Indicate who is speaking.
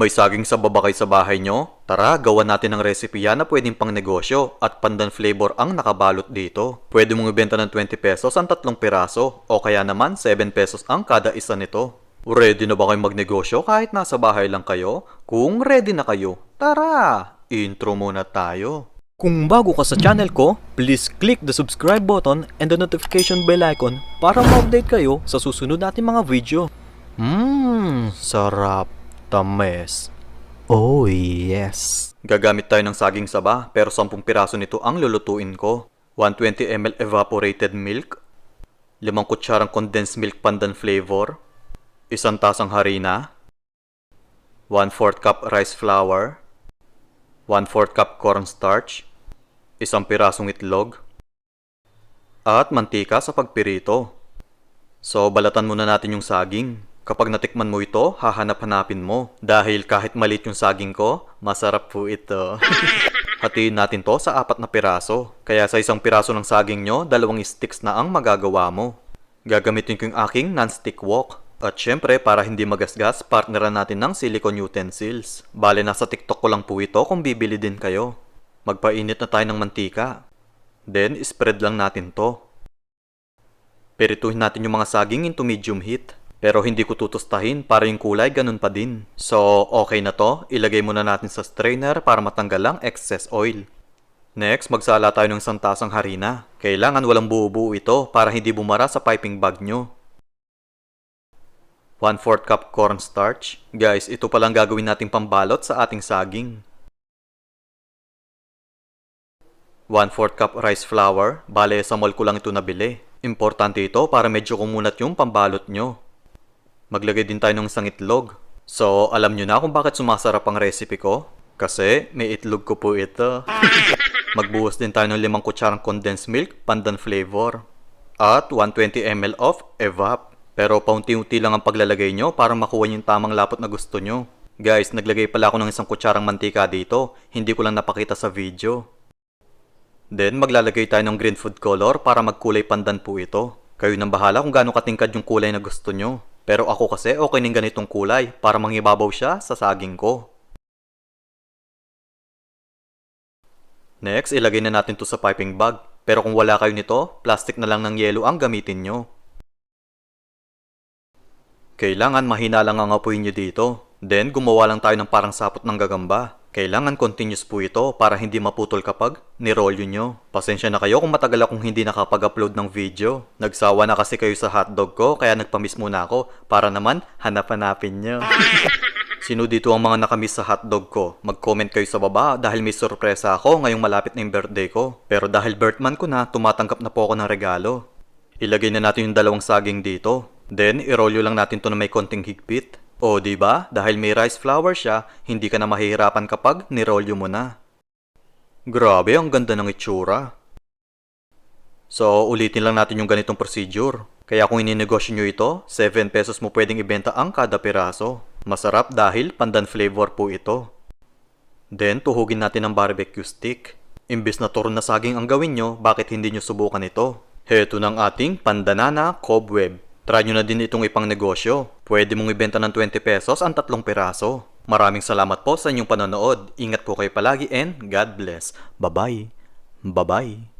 Speaker 1: May saging sa babakay sa bahay nyo? Tara, gawan natin ng recipe yan na pwedeng pang negosyo at pandan flavor ang nakabalot dito. Pwede mong ibenta ng 20 pesos ang tatlong piraso o kaya naman 7 pesos ang kada isa nito. Ready na ba kayo magnegosyo kahit nasa bahay lang kayo? Kung ready na kayo, tara! Intro muna tayo.
Speaker 2: Kung bago ka sa channel ko, please click the subscribe button and the notification bell icon para ma-update kayo sa susunod nating mga video.
Speaker 1: Mmm, sarap. Tames. Oh, yes. Gagamit tayo ng saging saba, pero 10 piraso nito ang lulutuin ko. 120 ml evaporated milk, 5 kutsarang condensed milk pandan flavor, isang tasang harina, 1/4 cup rice flour, 1/4 cup cornstarch, isang pirasong itlog, at mantika sa pagpirito. So, balatan muna natin yung saging. Kapag natikman mo ito, hahanap-hanapin mo. Dahil kahit maliit yung saging ko, masarap po ito. Hatiin natin to sa apat na piraso. Kaya sa isang piraso ng saging nyo, dalawang sticks na ang magagawa mo. Gagamitin ko yung aking non-stick wok. At syempre, para hindi magasgas, partneran natin ng silicone utensils. Bale, nasa TikTok ko lang po ito kung bibili din kayo. Magpainit na tayo ng mantika. Then, spread lang natin to. Perituhin natin yung mga saging into medium heat. Pero hindi ko tutustahin para yung kulay ganun pa din. So, okay na to. Ilagay muna natin sa strainer para matanggal ang excess oil. Next, magsala tayo ng isang tasang harina. Kailangan walang buo-buo ito para hindi bumara sa piping bag nyo. 1/4 cup cornstarch. Guys, ito palang gagawin nating pambalot sa ating saging. 1/4 cup rice flour. Bale, sa mall ko lang ito nabili. Importante ito para medyo kumunat yung pambalot nyo. Maglagay din tayo ng isang itlog. So, alam nyo na kung bakit sumasarap ang recipe ko? Kasi may itlog ko po ito. Magbuhos din tayo ng limang kutsarang condensed milk, pandan flavor. At 120 ml of evap. Pero paunti-unti lang ang paglalagay nyo para makuha yung tamang lapot na gusto nyo. Guys, naglagay pala ako ng isang kutsarang mantika dito. Hindi ko lang napakita sa video. Then, maglalagay tayo ng green food color para magkulay pandan po ito. Kayo nang bahala kung gaano katingkad yung kulay na gusto nyo. Pero ako kasi okay ng ganitong kulay para mangibabaw siya sa saging ko. Next, ilagay na natin to sa piping bag. Pero kung wala kayo nito, plastic na lang ng yelo ang gamitin nyo. Kailangan mahina lang ang apoy nyo dito. Then, gumawa lang tayo ng parang sapot ng gagamba. Kailangan continuous po ito para hindi maputol kapag nirolyo nyo. Pasensya na kayo kung matagal akong hindi nakapag-upload ng video. Nagsawa na kasi kayo sa hotdog ko kaya nagpamiss muna ako para naman hanap-hanapin nyo. Sino dito ang mga nakamiss sa hotdog ko? Mag-comment kayo sa baba dahil may sorpresa ako ngayong malapit na yung birthday ko. Pero dahil birthman ko na, tumatanggap na po ako ng regalo. Ilagay na natin yung dalawang saging dito. Then, irolyo lang natin to na may konting higpit. O, ba? Dahil may rice flour siya, hindi ka na mahihirapan kapag nirolyo mo na. Grabe, ang ganda ng itsura. So, ulitin lang natin yung ganitong procedure. Kaya kung ininegosyo nyo ito, 7 pesos mo pwedeng ibenta ang kada piraso. Masarap dahil pandan flavor po ito. Then, tuhugin natin ang barbecue stick. Imbis na turon na saging ang gawin nyo, bakit hindi nyo subukan ito? Heto ng ating pandanana cobweb. Try nyo na din itong ipang negosyo. Pwede mong ibenta ng 20 pesos ang tatlong piraso. Maraming salamat po sa inyong panonood. Ingat po kayo palagi and God bless. Bye-bye. Bye-bye.